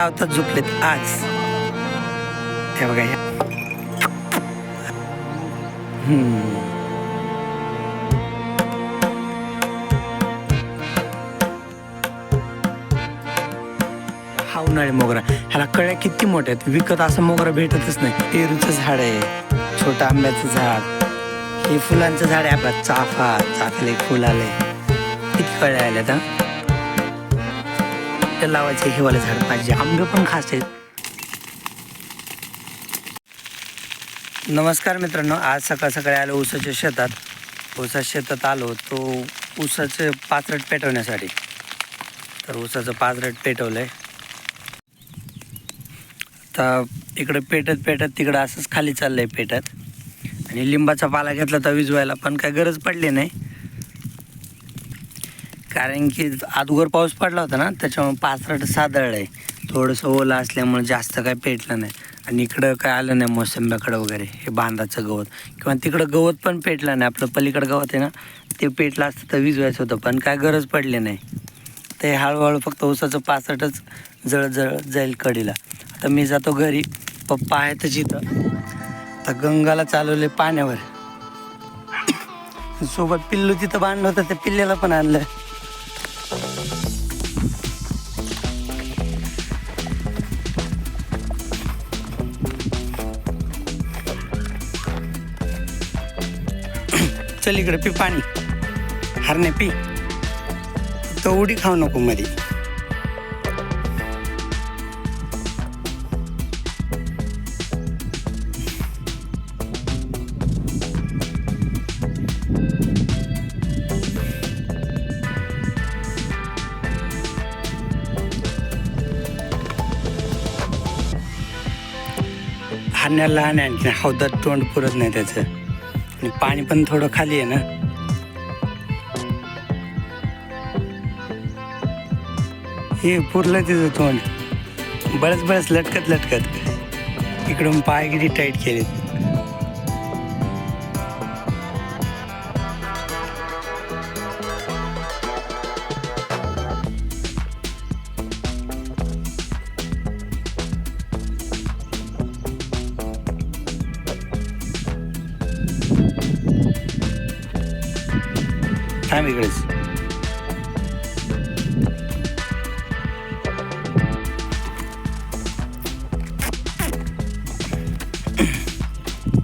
आता झोपलेत आज. हे बघा हा. उन्हाळी मोगरा. ह्याला कळ्या किती मोठ्या आहेत? विकत असं मोगरा भेटतच नाही. पेरूचं झाड आहे. छोटं आंब्याचं झाड. हे फुलांचं झाड आहे आपला. चाफा. चाफले फुलाले फुल किती कळ्या आल्यात हा? ते लावायचे हिवाले झाड पाहिजे. आंबे पण खास आहेत. नमस्कार मित्रांनो आज सकाळ सकाळी आलो ऊसाच्या शेतात. ऊसाच्या शेतात आलो तो ऊसाचं पाचरट पेटवण्यासाठी. तर ऊसाचं पाचरट पेटवलंय. आता इकडं पेटत पेटत तिकडं असंच खाली चाललंय पेटत. आणि लिंबाचा पाला घेतला तर विजवायला पण काय गरज पडली नाही. कारण की अगोदर पाऊस पडला होता ना त्याच्यामुळे पाचरट सादळलं आहे थोडंसं ओलं असल्यामुळे जास्त काय पेटलं नाही. आणि इकडं काय आलं नाही मोसंब्याकडं वगैरे हे बांधाचं गवत. किंवा तिकडं गवत पण पेटलं नाही. आपलं पलीकडं गवत आहे ना ते पेटलं असतं तर विजवायचं होतं पण काय गरज पडली नाही. ते हळूहळू फक्त ऊसाचं पाचटच जळजळ जाईल कडीला. आता मी जातो घरी पप्पा आहेतच इथं आता गंगाला चालवले पाण्यावर. सोबत पिल्लू तिथं बांधलं होतं त्या पिल्ल्याला पण आणलं. चल इकडे पी पाणी. हरणे पी. तो उडी खाऊ नको मध्ये हरण्याला लहान आणखी हौदात तोंड पुरत नाही त्याचं. आणि पाणी पण थोडं खाली आहे ना. हे पुरलं तिचं तोंड. बळच बळच लटकत लटकत. इकडून पाय किती टाईट केली.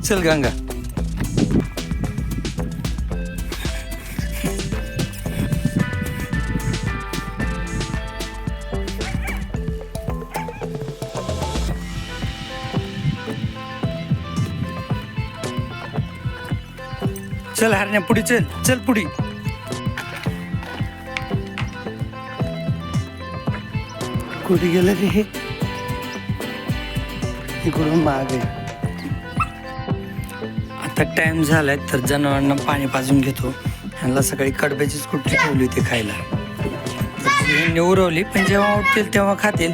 चल गंगा. चल हरण्या पुढे चल. चल पुढे. कुठे गेलं रे हे? इकडून माग. आहे आता टाइम झालाय तर जनावरांना पाणी पाजून घेतो. ह्यांना सकाळी कडब्याचीच कुठली ठेवली होती खायला. म्हणजे तर उरवली पण जेव्हा उठतील तेव्हा खातील.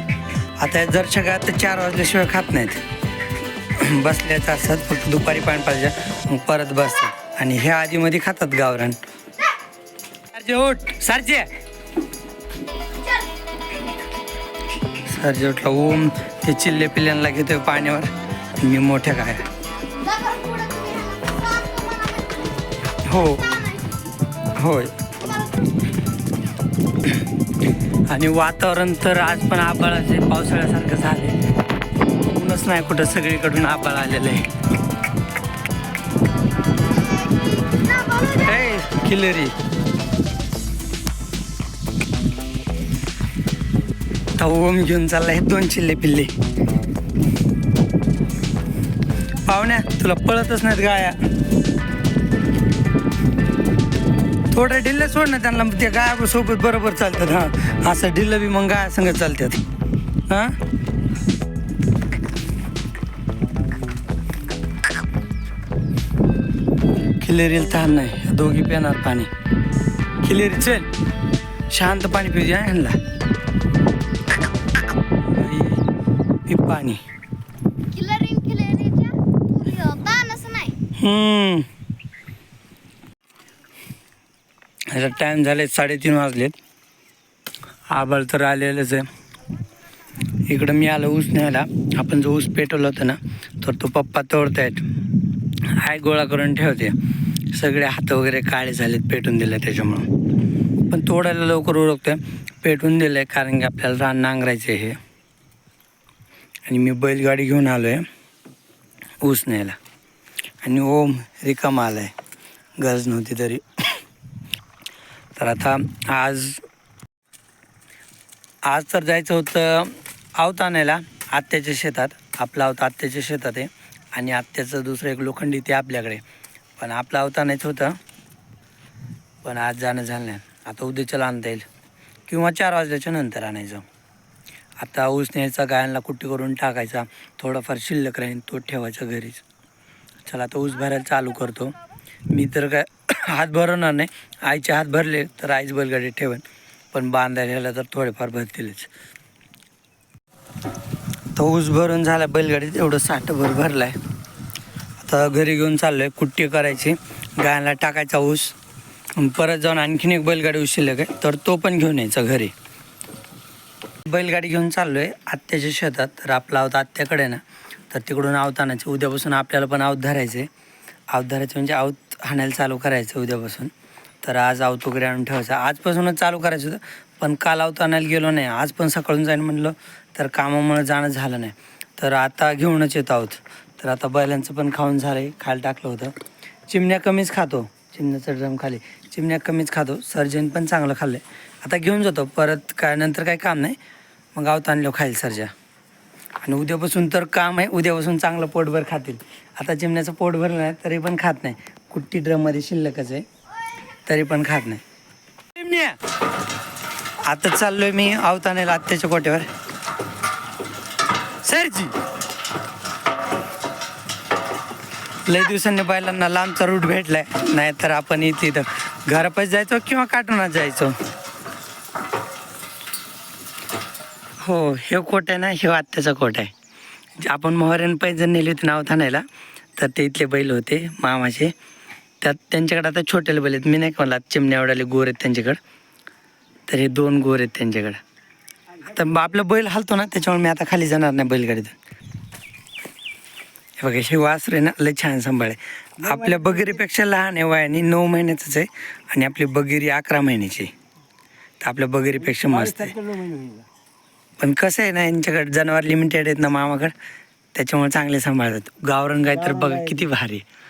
आता जर जरच्या आता चार वाजल्याशिवाय खात नाहीत. बसल्याच असतात फक्त दुपारी पाणी पाहिजे मग परत बसतात. आणि हे आधीमध्ये खातात गावरान. सारजे उठ सारजे. सारजे उठला ओम ते चिल्ले पिल्ल्यांना घेतोय पाण्यावर. मी मोठ्या काय. हो. होय. आणि वातावरण तर आज पण आबाळाचे पावसाळ्यासारखं झाले ऊनच नाही कुठं सगळीकडून आबाळ आलेलं आहे. किलरी ओम घेऊन चाललाय दोन चिल्ले पिल्ले. पाहुण्या तुला पळतच नाहीत गाया. थोडं ढिल्ल सोड ना त्यांना त्या गाया सोबत बरोबर चालतात हा. असं ढिल्ल बी मग गाया संगत चालतात. हा? खिलेरीला तहान नाही दोघी पिणार पाणी. खिलेरी चल शांत पाणी पिऊ द्या ह्यांना. पाणी. हम्म. ह्याचा टाईम झाले साडेतीन वाजलेत. आबाळ तर आलेलंच आहे. इकडं मी आलो ऊस न्यायला. आपण जो ऊस पेटवला होता ना तर तो पप्पा तोडतायत. हाय गोळा करून ठेवते. सगळे हात वगैरे काळे झालेत पेटून दिले त्याच्यामुळं. पण तोडायला लवकर ओळखतोय. पेटून दिलं आहे कारण की आपल्याला रान नांगरायचं आहे हे. आणि मी बैलगाडी घेऊन आलो आहे ऊस न्यायला. आणि ओम रिकामा आला आहे गरज नव्हती तरी. तर आता आज आज तर जायचं होतं आवत आणायला आत्याच्या शेतात. आपलं आवता आत्याच्या शेतात आहे आणि आत्याचं दुसरं एक लोखंडी ते आपल्याकडे. पण आपलं आवत आणायचं होतं. पण आज जाणं झालं नाही. आता उद्याच्याला आणता येईल. किंवा चार वाजल्याच्या नंतर आणायचं. आता ऊस न्यायचा गायांना कुट्टी करून टाकायचा. थोडाफार शिल्लक राहील तो ठेवायचा घरीच. चला आता ऊस भरायला चालू करतो. मी तर काय हात भरवणार नाही. आईचे हात भरले तर आईच बैलगाडी ठेवेन. पण बांधायला तर थोडेफार भरतीलच. तो ऊस भरून झाला बैलगाडीत एवढं साठभर भरला आहे आता घरी घेऊन चाललो आहे कुट्टी करायची. गायला टाकायचा ऊस. परत जाऊन आणखीन एक बैलगाडी ऊस शिल्लक आहे. तर तो पण घेऊन यायचा घरी. बैलगाडी घेऊन चाललो आहे आत्याच्या शेतात. तर आपला आहोत आत्याकडे ना. तर तिकडून आवत उद्यापासून आपल्याला पण आवत धरायचे आवत धरायचे म्हणजे आवत हाणायला चालू करायचं उद्यापासून. तर आज आवतो वगैरे आणून ठेवायचं. आजपासूनच चालू करायचं होतं पण काल आवतो आणायला गेलो नाही. आज पण सकाळून जाईन म्हणलं तर कामामुळे जाणं झालं नाही. तर आता घेऊनच येत आहोत. तर आता बैलांचं पण खाऊन झालं आहे खायला टाकलं होतं. चिमण्या कमीच खातो. चिमण्याचं ड्रम खाली. चिमण्या कमीच खातो. सर्जन पण चांगलं खाल्लं आहे आता घेऊन जातो. परत काय नंतर काही काम नाही. मग आवत आणलं खाईल सर्जा. आणि उद्यापासून तर काम आहे. उद्यापासून चांगलं पोटभर खातील. आता चिमण्याचं पोट भरलं नाही तरी पण खात नाही. कुट्टी ड्रममध्ये शिल्लकच आहे. तरी पण खात नाही. आता चाललोय मी आवतानेला आत्याच्या कोट्यावर सरजी! लय दिवसांनी बैलांना लांबचा रूट भेटलाय. नाहीतर आपण इथे इथं घरापास जायचो किंवा काटूनात जायचो. हो हे कोट आहे ना हे आत्याचा कोट आहे. जे आपण मोहऱ्यान पैजण नेली होती नाव थानायला तर ते इथले बैल होते मामाचे. त्यात त्यांच्याकडे आता छोटेले बैल आहेत. मी नाही का मला चिमण्या एवढाले गोर आहेत त्यांच्याकडं? तर हे दोन गोर आहेत त्यांच्याकडं. आता आपलं बैल हालतो ना त्याच्यामुळे मी आता खाली जाणार नाही बैलगाडीतून हे बघा हे वासर आहे ना लय छान सांभाळे आपल्या बगिरीपेक्षा लहान आहे वयाने नऊ महिन्याचंच आहे आणि आपली बगिरी अकरा महिन्याची आहे. तर आपल्या बगिरीपेक्षा मस्त आहे. पण कसं आहे ना यांच्याकडे जनावर लिमिटेड आहेत ना मामाकडे त्याच्यामुळे चांगले सांभाळतात. गावरण गाय तर बघा किती भारी आहे.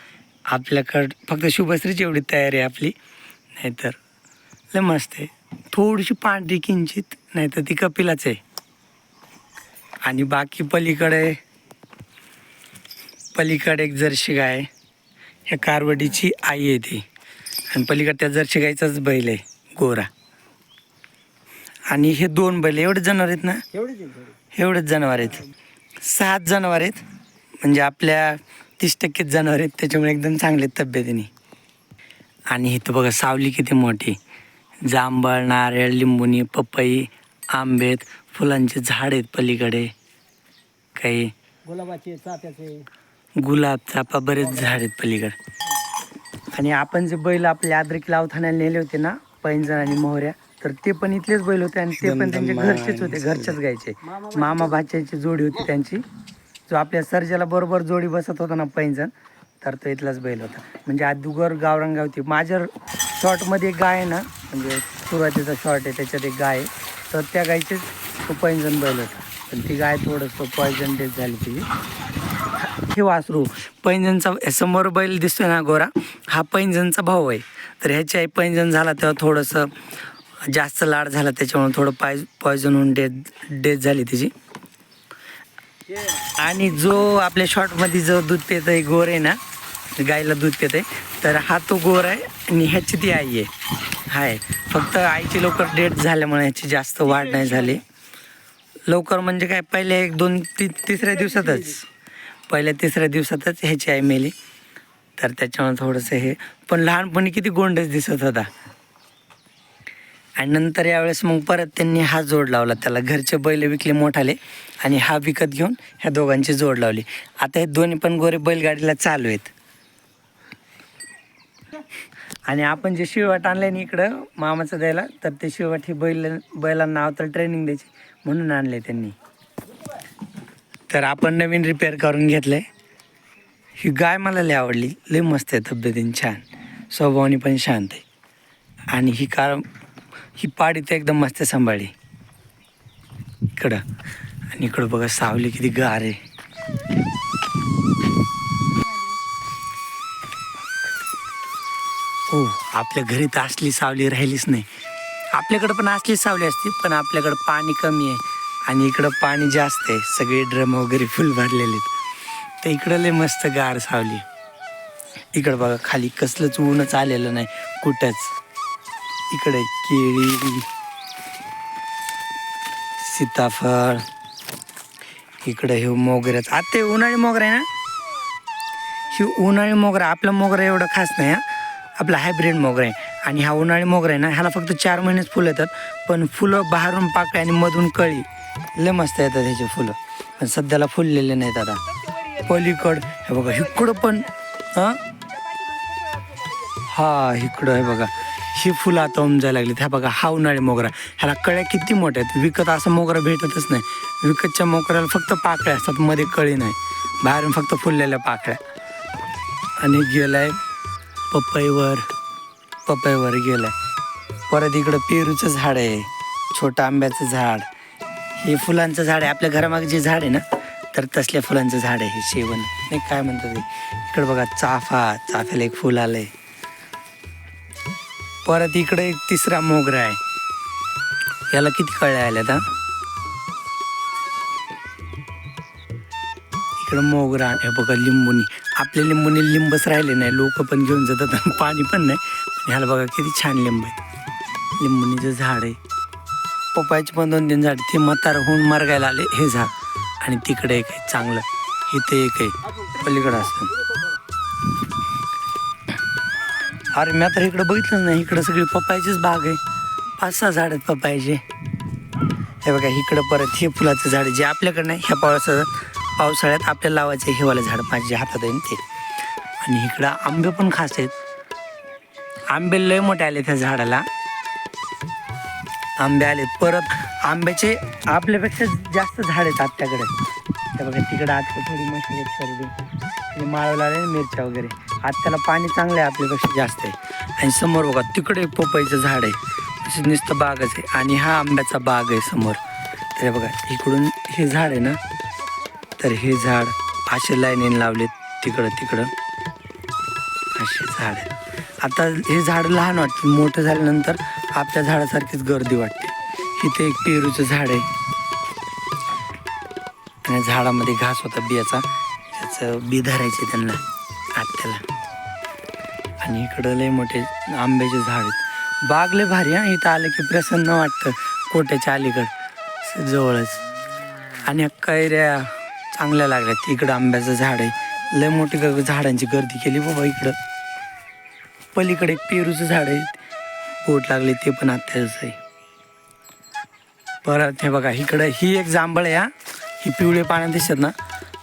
आपल्याकडं फक्त शुभश्रीची एवढी तयारी आहे आपली नाहीतर लय मस्त आहे. थोडीशी पांढरी किंचित नाहीतर ती कपिलाच आहे. आणि बाकी पलीकडे पलीकडे एक जर्शी गाय. ह्या कारवडीची आई आहे ती. आणि पलीकडे त्या जर्शी गायचाच बैल आहे गोरा. आणि हे दोन बैल एवढे जनावर आहेत ना? एवढेच जनावर आहेत. सात जनावर आहेत. म्हणजे आपल्या तीस टक्केच जनावर आहेत त्याच्यामुळे एकदम चांगले तब्येतीने आणि. इथं बघा सावली किती मोठी. जांभळ नारळ लिंबुनी पपई आंबेत फुलांचे झाड आहेत पलीकडे. काही गुलाबाचे चाफ्याचे. गुलाब चापा बरेच झाड आहेत पलीकडे. आणि आपण जे बैल आपल्या आद्रिक लावथाण्याला नेले होते ना पैंजण आणि मोहऱ्या तर ते पण इथलेच बैल होते आणि ते पण त्यांचे घरचेच होते घरच्याच गायचे मामा भाच्याची जोडी होती त्यांची. जो आपल्या सर्जाला बरोबर जोडी बसत होता ना पैंजण तर तो इथलाच बैल होता. म्हणजे आदुगर गावरंगा होती. माझ्या शॉर्टमध्ये एक गाय आहे ना म्हणजे सुरुवातीचा शॉर्ट आहे त्याच्यात एक गाय आहे. तर त्या गायचेच तो पैंजण बैल होता. पण ती गाय थोडंसं पॉयझन डेथ झाली तिची हे वासरू पैंजणचा समोर बैल दिसतोय ना गोरा हा पैंजणचा भाऊ आहे. तर ह्याची आई पैंजण झाला तेव्हा थोडंसं जास्त लाड झाला त्याच्यामुळे थोडं पाय पॉयझन होऊन डेथ डेथ झाली तिची. आणि जो आपल्या शॉर्टमध्ये जो दूध पित आहे गोर आहे ना गाईला दूध पित आहे तर हा तो गोर आहे आणि ह्याची ती आई आहे. हाय. फक्त आईची लवकर डेट झाल्यामुळे ह्याची जास्त वाढ नाही झाली. लवकर म्हणजे काय पहिल्या एक दोन ती तिसऱ्या दिवसातच. पहिल्या तिसऱ्या दिवसातच ह्याची आई मेली. तर त्याच्यामुळे थोडंसं हे पण लहानपणी किती गोंडच दिसत होता. आणि नंतर यावेळेस मग परत त्यांनी हा जोड लावला. त्याला घरचे बैल विकले मोठाले आणि हा विकत घेऊन ह्या दोघांची जोड लावली. आता हे दोन्ही पण गोरे बैलगाडीला चालू आहेत. आणि आपण जे शिवट आणले ना इकडं मामाचं द्यायला तर ते शिवट ही बैल बैलांना तर ट्रेनिंग द्यायची म्हणून आणले त्यांनी. तर आपण नवीन रिपेअर करून घेतलं आहे ही गाय मला लय आवडली. लय मस्त आहे तब्येतीने छान. स्वभावाने पण शांत आहे. आणि ही कार ही पाड तर एकदम मस्त सांभाळली. इकडं. आणि इकडं बघा सावली किती गार आहे. हो आपल्या घरी तर असली सावली राहिलीच नाही. आपल्याकडं पण असली सावली असते पण आपल्याकडं पाणी कमी आहे. आणि इकडं पाणी जास्त आहे. सगळे ड्रम वगैरे फुल भरलेले आहेत. तर इकडं लय मस्त गार सावली. इकडं बघा खाली कसलंच ऊनच आलेलं नाही. कुठंच. इकडे केळी सीताफळ इकडे हे मोगऱ्याच आता ते उन्हाळी मोगरा आहे ना? ही उन्हाळी मोगरा आपला मोगरा एवढा खास नाही हा. आपला हायब्रिड मोगरा आहे. आणि हा उन्हाळी मोगरा आहे ना ह्याला फक्त चार महिनेच फुलं येतात. पण फुलं बाहेरून पाकळी आणि मधून कळी लय मस्त येतात ह्याचे फुलं. पण सध्याला फुललेले नाहीत आता. पलीकड हे बघा इकडं पण हां? हा इकडं हे बघा. ही फुलं आता उमजायला लागली ह्या बघा हा उन्हाळी मोगरा. ह्याला कळ्या किती मोठ्या आहेत. विकत असं मोगरा भेटतच नाही. विकतच्या मोगऱ्याला फक्त पाकळ्या असतात मध्ये कळी नाही. बाहेरून फक्त फुललेल्या पाकळ्या. आणि गेलाय पपईवर. पपईवर गेलाय. परत इकडं पेरूचं झाड आहे. छोटं आंब्याचं झाड. हे फुलांचं झाड आहे. आपल्या घरामागे जे झाड आहे ना तर तसल्या फुलांचं झाड आहे हे शेवण. नाही काय म्हणतात ते? इकडं बघा चाफा. चाफ्याला एक फुल आलं आहे परत इकडे एक तिसरा मोगरा आहे. याला किती कळ्या आल्यात हा? इकडं मोगरा हे बघा लिंबुनी. आपल्या लिंबुनी लिंबच राहिले नाही. लोक पण घेऊन जातात आणि पाणी पण नाही. पण ह्याला बघा किती छान लिंब आहे लिंबुनीचं झाड आहे पपायचे पण दोन तीन झाड ते म्हातार होऊन मरगायला आले. हे झाड. आणि तिकडे एक आहे चांगलं. इथे एक आहे. पलीकडं असतं अरे मी आता इकडं बघितलं नाही. इकडं सगळी पपायचीच बाग आहे. पाच सहा झाड आहेत पपायचे हे बघा इकडं परत हे फुलाचं झाड जे आपल्याकडं नाही ह्या पावसाचं पावसाळ्यात आपल्याला लावायचं हे वालं झाड माझ्या हातात आहे ते. आणि इकडं आंबे पण खास आहेत. आंबे लय मोठे आले त्या झाडाला. आंबे आलेत. परत आंब्याचे आपल्यापेक्षा जास्त झाड आहेत आपल्याकडे. बघा तिकडं आत थोडी मशी सर्दी. माळवला मिरच्या वगैरे. आत त्याला पाणी चांगलं आहे आपल्यापेक्षा जास्त आहे. आणि समोर बघा तिकडे पपईचं झाड आहे. तसेच नुसतं बागच आहे. आणि हा आंब्याचा बाग आहे समोर. तर बघा इकडून हे झाड आहे ना तर हे झाड असे लाईनीने लावलेत तिकडं तिकडं. असे झाड आहेत. आता हे झाड लहान वाटतं. मोठं झाल्यानंतर आपल्या झाडासारखीच गर्दी वाटते. इथे एक पेरूचं झाड आहे. आणि झाडामध्ये घास होता बियाचा. त्याचं बी धरायचे त्यांना आत्याला. आणि इकडं लय मोठे आंब्याचे झाड आहेत. बाग लय भारी हा. इथं आलं की प्रसन्न वाटतं कोट्याच्या अलीकड. जवळच. आणि कैऱ्या चांगल्या लागल्यात इकडं आंब्याचं झाड आहे. लय मोठी ग- झाडांची गर्दी केली बाबा इकडं. पलीकडे पेरूचं झाड आहे. बोट लागले ते पण आत्ताच आहे. परत हे बघा इकडं ही एक जांभळ आहे हा. ही पिवळे पाण्यात दिसत ना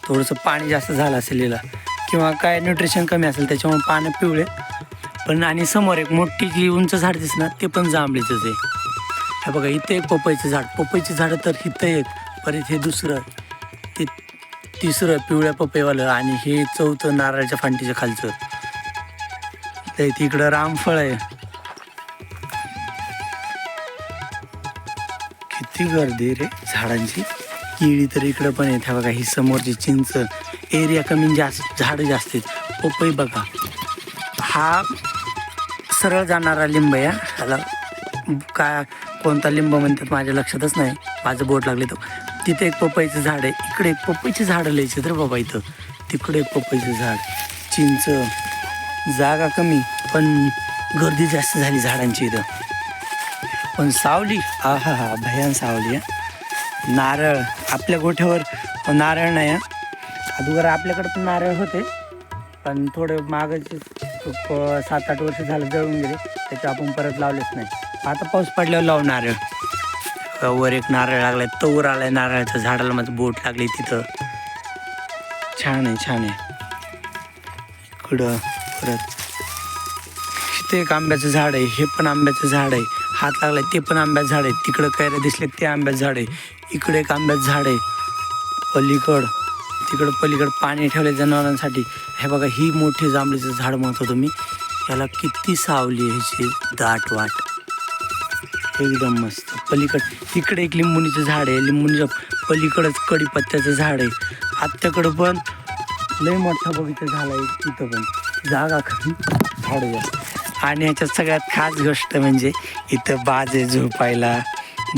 थोडंसं पाणी जास्त झालं असेल हिला. किंवा काय न्यूट्रिशन कमी असेल त्याच्यामुळे पानं पिवळे. पण आणि समोर एक मोठी जी उंच झाड दिसणार ते पण जांभळीचंच आहे. हे बघा इथे एक पपईचं झाड. पपईचं झाड तर इथं एक परत हे दुसरं ते तिसरं पिवळ्या पपईवालं आणि हे चौथं नारळाच्या फांटीच्या खालचं. ते तिकडं रामफळ आहे. किती गर्दी रे झाडांची. केळी तर इकडं पण आहेत. हे बघा ही समोरची चिंच. एरिया कमी जास्त झाडं जास्त आहेत. पपई बघा. हा सरळ जाणारा लिंब या ह्याला का कोणता लिंब म्हणतात माझ्या लक्षातच नाही. माझं बोट लागले तर. तिथे एक पपईचं झाड आहे. इकडे एक पपईची झाडं लिहायचे तर बाबा इथं. तिकडे एक पपईचं झाड. चिंच. जागा कमी पण गर्दी जास्त झाली झाडांची इथं. पण सावली हा हा हा भयान सावली आहे नारळ. आपल्या गोठ्यावर नारळ नाही हा. अगोदर आपल्याकडे पण नारळ होते. पण थोडं खूप सात आठ वर्ष झालं जळून गेले त्याचे आपण परत लावलेच नाही. आता पाऊस पडल्यावर लावू नारळ. वर एक नारळ लागलाय तवर आलाय नारळाचं झाडाला माझं बोट लागली तिथं. छान आहे छान आहे. इकडं परत. तिथे एक आंब्याचं झाड आहे हे पण आंब्याचं झाड आहे. हात लागलाय ते पण आंब्याचं झाड आहे. तिकडं कैऱ्या दिसले ते आंब्याचं झाड आहे. इकडे एक आंब्याचं झाड आहे. पलीकड. तिकडं पलीकडं पाणी ठेवले जनावरांसाठी. हे बघा ही मोठी जांभळीचं झाड म्हणतो तुम्ही याला किती सावली आहे ह्याची. दाट वाट. एकदम मस्त. पलीकड तिकडे एक लिंबुणीचं झाड आहे. लिंबुणीच्या पलीकडंच कडीपत्त्याचं झाड आहे. आत्याकडं पण लय मोठा बगीचा झाला आहे तिथं पण. जागा खाली. झाड जास्त. आणि ह्याच्यात सगळ्यात खास गोष्ट म्हणजे इथं बाज आहे झोपायला.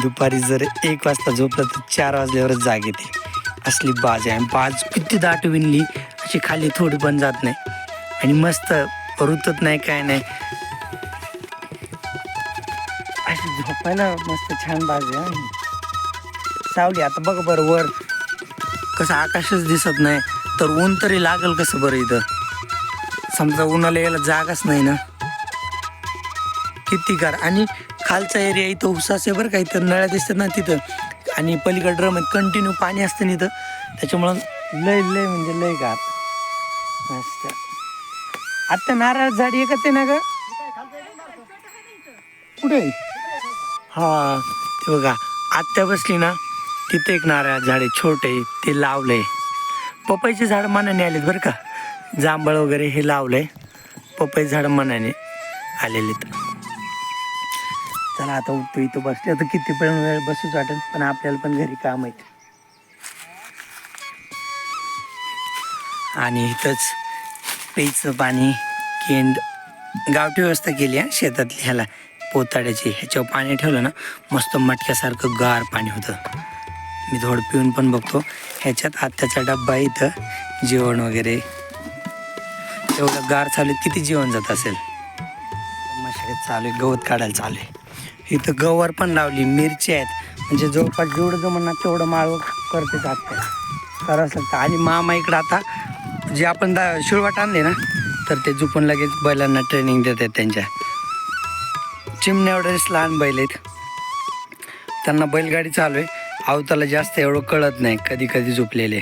दुपारी जर एक वाजता झोपलं तर चार वाजल्यावरच जाग येते असली बाज आहे. आणि बाज किती दाट विणली. अशी खाली थोडी पण जात नाही. आणि मस्त रुतत नाही काय नाही. अशी झोपायला मस्त छान बाजू आहे सावली आता बघ बरं वर. कसं आकाशच दिसत नाही तर ऊन तरी लागल कसं बरं इथं? समजा उन्हाला यायला जागाच नाही ना. किती गार. आणि खालचा एरिया इथं उसास आहे बरं का इथं नळ्या दिसतात ना तिथं. आणि पलीकडं ड्रम कंटिन्यू पाणी असतं ना इथं. त्याच्यामुळं लय लय म्हणजे लय गार. मस्त. आता नारळ झाड एकच आहे ना ग? कुठे हा ते बघा. आत्या बसली ना तिथे एक नारळ झाड आहे छोटे ते लावलंय. पपईचे झाड मनाने आलेत बरं का. जांभळ वगैरे हे लावलंय. पपई झाड मनाने आलेलेत चला आता उठतो इथं बसले. आता किती पण वेळ बसूच वाटेल पण आपल्याला पण घरी काम आहे आणि इथंच प्यायचं पाणी केंड गावठी व्यवस्था केली आहे शेतातली ह्याला पोताड्याची. ह्याच्यावर पाणी ठेवलं ना मस्त मटक्यासारखं गार पाणी होतं. मी थोडं पिऊन पण बघतो. ह्याच्यात आत्याचा डब्बा इथं जेवण वगैरे. एवढं गार चालू आहे, किती जेवण जात असेल? मशागत चालू आहे गवत काढायला चालू आहे. इथं गवर पण लावली मिरची आहेत. म्हणजे जवळपास जेवढं जमणार तेवढं माळव करते जात करावंच लागतं आणि मामा इकडं आता जे आपण दा शिळवाट आणले ना तर ते झुपून लगेच बैलांना ट्रेनिंग देतात त्यांच्या. चिमण्या एवढेच लहान बैल आहेत. त्यांना बैलगाडी चालू आहे. अवताला जास्त एवढं कळत नाही कधी कधी झोपलेले.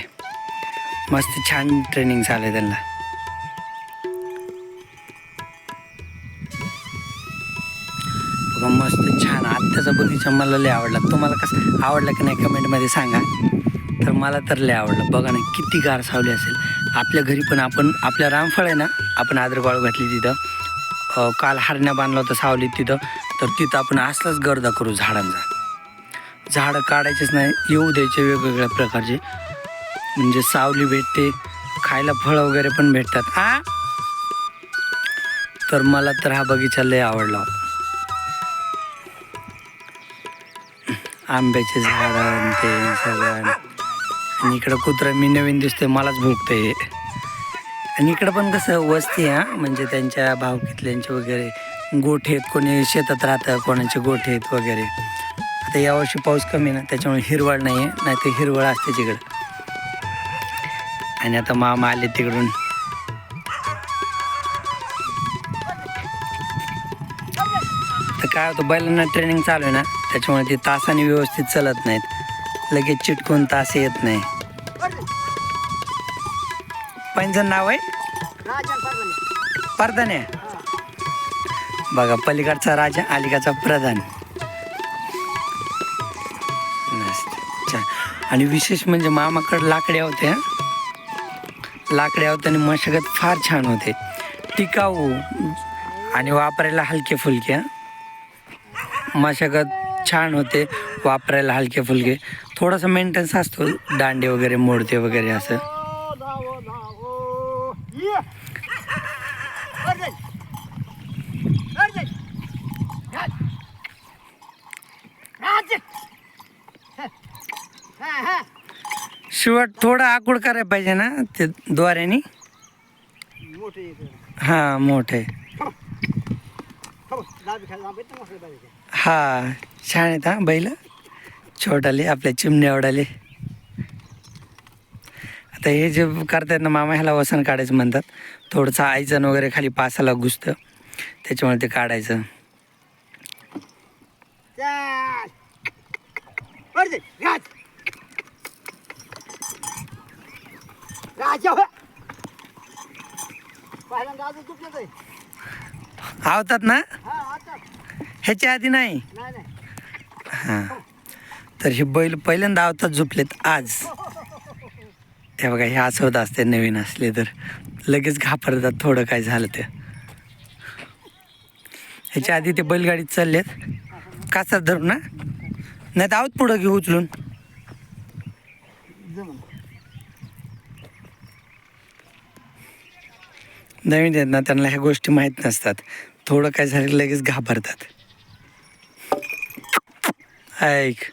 मस्त छान ट्रेनिंग चालू आहे त्यांना. बघा मस्त छान. आत्ताचा बगीचा मला लय आवडला. तुम्हाला कसं आवडला की नाही कमेंटमध्ये सांगा. तर मला तर लय आवडलं. बघा ना किती गार सावली असेल. आपल्या घरी पण आपण आपल्या रामफळ आहे ना आपण आदरबाळू घातली तिथं. काल हरण्या बांधला होता सावलीत तिथं. तर तिथं आपण असलाच गर्दा करू झाडांचा. झाडं काढायचेच नाही येऊ द्यायचे वेगवेगळ्या प्रकारचे. म्हणजे सावली भेटते खायला फळं वगैरे पण भेटतात. आ? तर मला तर हा बगीचा लय आवडला आंब्याचे झाड ते सगळं. आणि इकडं कुत्रं मी नवीन दिसतोय मलाच भोगतंय आणि इकडं पण कसं वस्ती हा. म्हणजे त्यांच्या भावकितल्यांचे वगैरे गोठे आहेत कोणी शेतात राहतं कोणाचे गोठे आहेत वगैरे. आता यावर्षी पाऊस कमी ना त्याच्यामुळे हिरवळ नाही आहे नाही तर हिरवळ असते तिकडं. आणि आता मामा आले तिकडून. तर काय होतं बैलांना ट्रेनिंग चालू आहे ना त्याच्यामुळे ते तासाने व्यवस्थित चालत नाहीत. लगेच चिटकून तास येत नाही. पंचन नाव आहे? प्रधान आहे. बघा पलीकडचा राजा अलीकडचा प्रधान. आणि विशेष म्हणजे मामाकडे लाकड्या होत्या. लाकड्या होत्या आणि मशागत फार छान होते. टिकाऊ आणि वापरायला हलके फुलके. मशागत छान होते वापरायला हलके फुलके. थोडासा मेंटेन्स असतो दांडे वगैरे मोडते वगैरे असं. शेवट थोडं आकुड करायला पाहिजे ना ते द्वाऱ्याने? हां मोठे. हा छान आहेत हा बैल? छोटाले आपल्या चिमण्या आवडाले. आता हे जे करतायत ना मामा ह्याला वसन काढायचं म्हणतात. थोडंसं आयचण वगैरे खाली पासाला घुसतं. त्याच्यामुळे ते काढायचं. आवतात ना? ह्याच्या आधी नाही. हां. तर हे बैल पहिल्यांदा आवतात झोपलेत आज. ते बघा हे असं होत असते नवीन असले तर. लगेच घाबरतात थोडं काय झालं ते. ह्याच्या आधी ते बैलगाडीत चाललेत. कासात धरून ना नाही तर आहोत पुढं घेऊ उचलून? नवीन आहेत ना त्यांना ह्या गोष्टी माहीत नसतात. थोडं काय झालं लगेच घाबरतात. ऐक.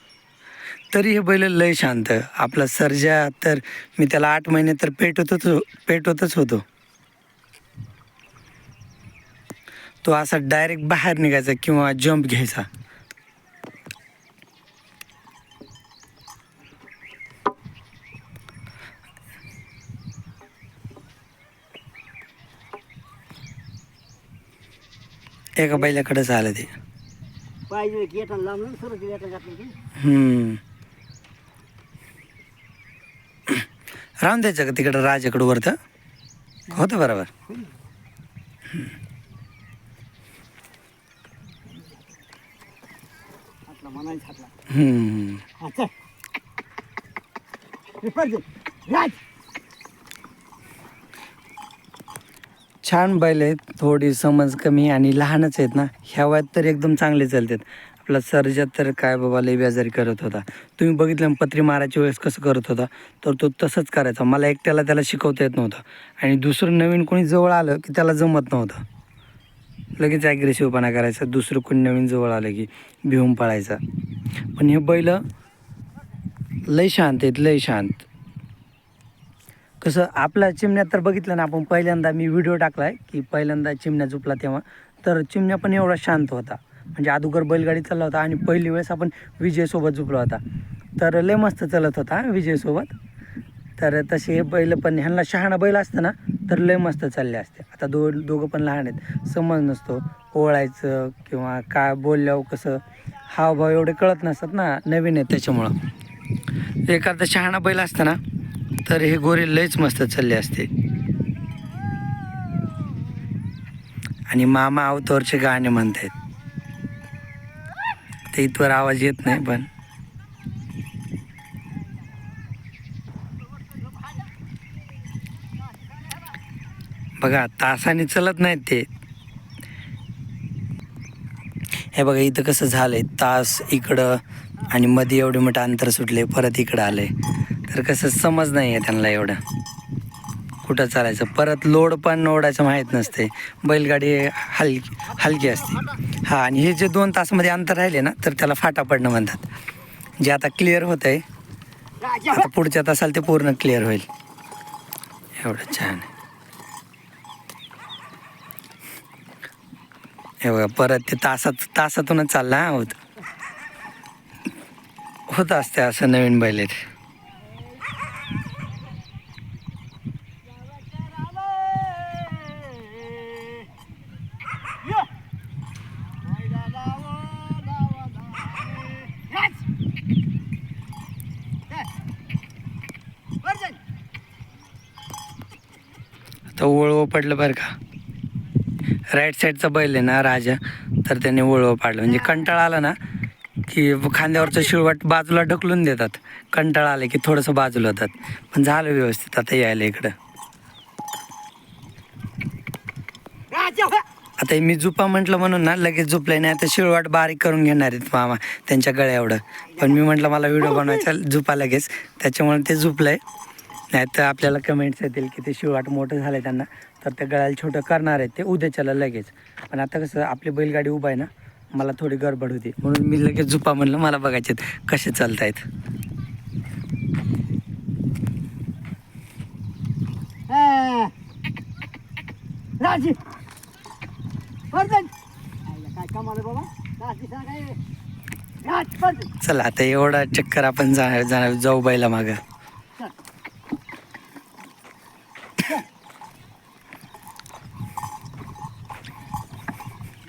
तरी हे बैल लय शांत. आपला सर्जा तर मी त्याला आठ महिने तर पेटवतच हो- पेटवतच होतो. तो असा डायरेक्ट बाहेर निघायचा किंवा जंप घ्यायचा. एका बैलाकडेच आलं ते पाहिजे की येताना लांब सुरत येता घातलं की हम्म. राहून द्यायचं का तिकडं राजाकडं वरतं होतं बरोबर. हम्म. छान बैल आहेत. थोडी समज कमी आणि लहानच आहेत ना. ह्या वयात तर एकदम चांगले चालतात. आपला सर्जा तर काय बाबा लय बेजारी करत होता. तुम्ही बघितलं पत्री मारायच्या वेळेस कसं करत होता. तर तो तसंच करायचा. मला एकट्याला त्याला शिकवता येत नव्हतं. आणि दुसरं नवीन कोणी जवळ आलं की त्याला जमत नव्हतं. लगेच ॲग्रेसिव्हपणा करायचा. दुसरं कोणी नवीन जवळ आलं की भिवून पळायचा. पण हे बैल लय शांत आहेत लय शांत. कसं आपल्या चिमण्यात तर बघितलं ना आपण पहिल्यांदा मी व्हिडिओ टाकलाय की पहिल्यांदा चिमण्या झोपला तेव्हा. तर चिमण्या पण एवढा शांत होता. म्हणजे अगोदर बैलगाडी चालला होता आणि पहिली वेळेस आपण विजयसोबत झोपला होता. तर लय मस्त चालत होता विजयसोबत. तर तसे हे बैल पण ह्यांना शहाणा बैल असतं ना तर लय मस्त चालले असते. आता दो दोघं पण लहान आहेत. समज नसतो ओळायचं किंवा काय बोलल्यावर कसं हावभाव एवढे कळत नसतात ना नवीन आहेत त्याच्यामुळं. एखादा शहाणा बैल असतं ना तर हे गोरे लयच मस्त चालले असते. आणि मामा अवतारचे गाणे म्हणतायत. ते इथवर आवाज येत नाही पण. बघा तासाने चलत नाहीत ते. हे बघा इथं कसं झालंय तास इकडं आणि मध्ये एवढे मोठं अंतर सुटले परत इकडं आलंय. तर कसं समज नाही आहे त्यांना एवढं. कुठं चालायचं? परत लोड पण ओढायचं माहीत नसते. बैलगाडी हलकी हलकी असते. हा आणि हे जे दोन तासामध्ये अंतर राहिले ना तर त्याला फाटा पडणं म्हणतात. जे आता क्लिअर होत आहे आता पुढच्या तासाला ते पूर्ण क्लिअर होईल. एवढं छान आहे. हे बघा परत ते तासात तासातूनच चालला होत. होत असते असं नवीन बैल आता वळवं पडलं बरं का? राईट साईडचा बैल आहे ना राजा तर त्याने वळवं पाडलं. म्हणजे कंटाळा आला ना की खांद्यावरचं शिळवाट बाजूला ढकलून देतात. कंटाळा आले की थोडंसं बाजूला होतात. पण झालं व्यवस्थित आता यायला इकडं. आता हे मी जुपा म्हटलं म्हणून ना लगेच झुपलंय नाही तर शिळवाट बारीक करून घेणार आहेत मामा त्यांच्या गळ्या एवढं पण मी म्हटलं मला व्हिडिओ बनवायचा झुपा लगेच. त्याच्यामुळे ते झुपलंय नाही तर आपल्याला कमेंट्स येतील की ते शिळवाट मोठं झालं त्यांना. तर ते गळ्याला छोटं करणार आहेत ते. उद्याच्याला लगेच. पण आता कसं आपली बैलगाडी उभा आहे ना मला थोडी गडबड होती. म्हणून मी लगेच झुपा म्हणलं मला बघायचे कसे राज! पडते चला आता एवढा चक्कर आपण जाणार जाणार जाऊ बैला मागं.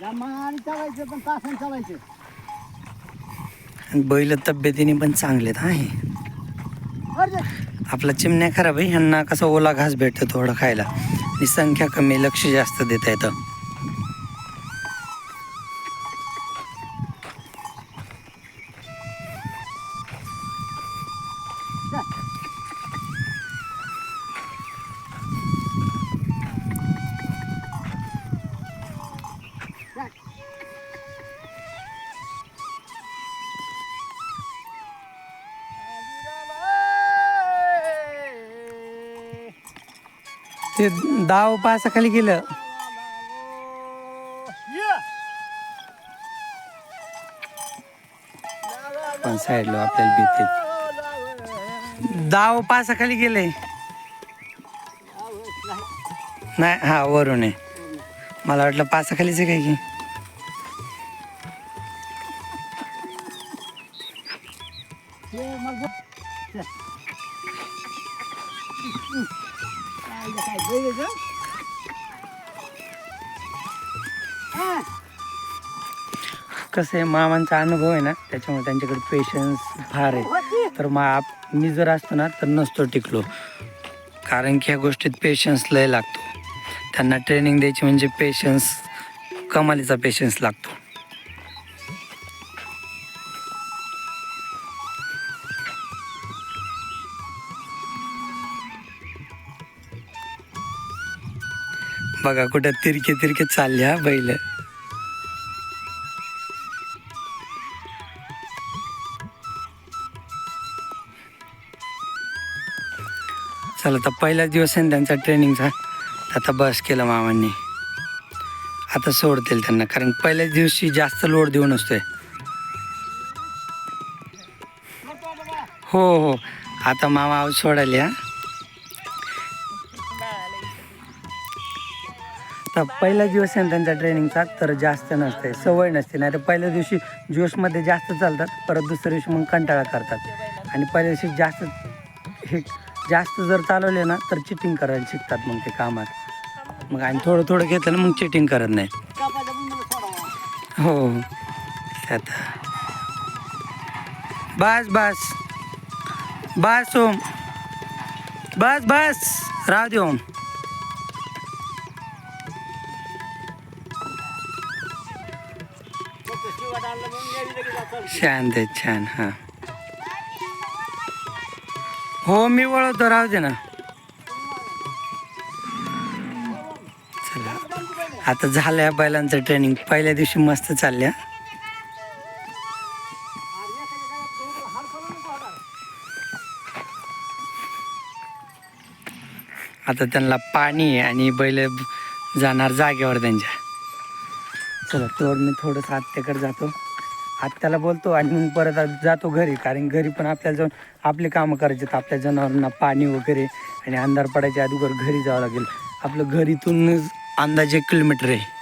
आणि चालायचं पण तासाने चालायचं. आणि बैल तब्येतीने पण चांगलेत हा हे. पडते आपला चिमण्या खराब आहे ह्यांना कसं ओला घास भेटतो थोडं खायला. आणि संख्या कमी लक्ष जास्त देता येतं. दहा दाव पासाखाली गेलं. पण साईडला आपल्याला भीती. दहा पासाखाली गेले. नाही हा वरून आहे. मला वाटलं पासाखालीच काय की. कसं आहे मामांचा अनुभव आहे ना त्याच्यामुळे त्यांच्याकडे पेशन्स फार आहे. तर मा आप- मी जर असतो ना तर नसतो टिकलो. कारण की ह्या गोष्टीत पेशन्स लय लागतो. त्यांना ट्रेनिंग द्यायची म्हणजे पेशन्स कमालीचा पेशन्स लागतो. बघा कुठं तिरके तिरके चालले हा बैल. चला आता पहिलाच दिवस आहे ना त्यांचा ट्रेनिंगचा. आता बस केलं मामांनी. आता सोडतील त्यांना कारण पहिल्याच दिवशी जास्त लोड देऊ नसतोय. हो हो. आता मामा सोडायला पहिला दिवस आहे ना त्यांचा ट्रेनिंगचा तर जास्त नसते सवय नसते. नाही तर पहिल्या दिवशी जोशमध्ये जास्त चालतात परत दुसऱ्या दिवशी मग कंटाळा करतात. आणि पहिल्या दिवशी जास्त हे जास्त जर चालवले ना तर चिटिंग करायला शिकतात मग ते कामात. मग आणि थोडं थोडं घेतलं ना मग चिटिंग करत नाही. हो. आता. बस बस. बस ओम. बस बस. राहू दे ओम. शांत आहे छान हां. हो मी वळवतो राहू दे ना. चला. आता झालं या बैलांचं ट्रेनिंग पहिल्या दिवशी मस्त चालल्या. आता त्यांना पाणी आहे आणि बैल जाणार जागेवर त्यांच्या. चला तोड मी थोडंसं आत्याकडे जातो. आत्याला बोलतो आणि मग परत जातो घरी. कारण घरी पण आपल्याला जाऊन आपले कामं करायचे आहेत. आपल्या जनावरांना पाणी वगैरे आणि अंधार पडायच्या अगोदर घरी जावं लागेल. आपलं घर इथून अंदाजे किलोमीटर आहे.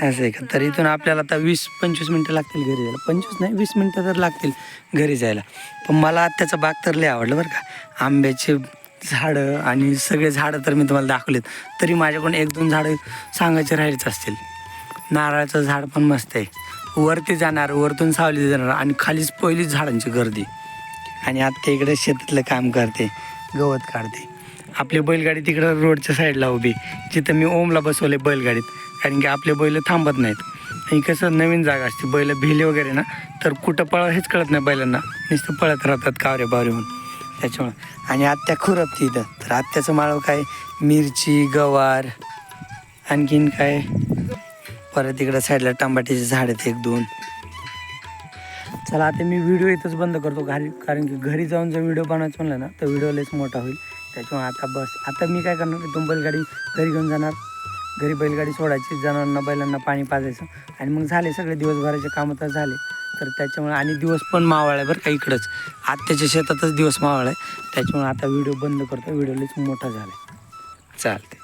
असं आहे का? तर इथून आपल्याला आता वीस पंचवीस मिनटं लागतील घरी जायला. पंचवीस नाही वीस मिनटं तर लागतील घरी जायला. पण मला आत्याचा बाग तर लय आवडलं बरं का. आंब्याचे झाडं आणि सगळे झाडं तर मी तुम्हाला दाखवलेत. तरी माझ्याकडून एक दोन झाडं सांगायचे राहिलेच असतील. नारळाचं झाड पण मस्त आहे. वरती जाणार वरतून सावली जाणार आणि खालीच पहिलीच झाडांची गर्दी. आणि आत्ता इकडे शेतातलं काम करते गवत काढते. आपली बैलगाडी तिकडं रोडच्या साईडला उभी. जिथं मी ओमला बसवले बैलगाडीत. कारण की आपले बैल थांबत नाहीत. आणि कसं नवीन जागा असते बैल भिले वगैरे ना तर कुठं पळ हेच कळत नाही बैलांना. नुसतं पळत राहतात कावरे बावरे म्हणून. त्याच्यामुळं. आणि आत्या खुरपते इथं. तर आत्याचं माळव काय? मिरची गवार. आणखीन काय? परत इकडं साईडला टमाट्याचे झाड आहेत एक दोन. चला आता मी व्हिडिओ इथंच बंद करतो. घरी कारण की घरी जाऊन जर व्हिडिओ बनवायचं म्हणलं ना तर व्हिडिओ लयच मोठा होईल. त्याच्यामुळे आता बस. आता मी काय करणार दोन बैलगाडी घरी घेऊन जाणार. घरी बैलगाडी सोडायची जनावरांना बैलांना पाणी पाजायचं. आणि मग झाले सगळे दिवसभराचे कामं तर झाले. तर त्याच्यामुळे आणि दिवस पण मावळ आहे बरं का इकडंच. आत्ताच्या शेतातच दिवस मावळ आहे. त्याच्यामुळे आता व्हिडिओ बंद करतो. व्हिडिओ लयच मोठा झाला आहे चालते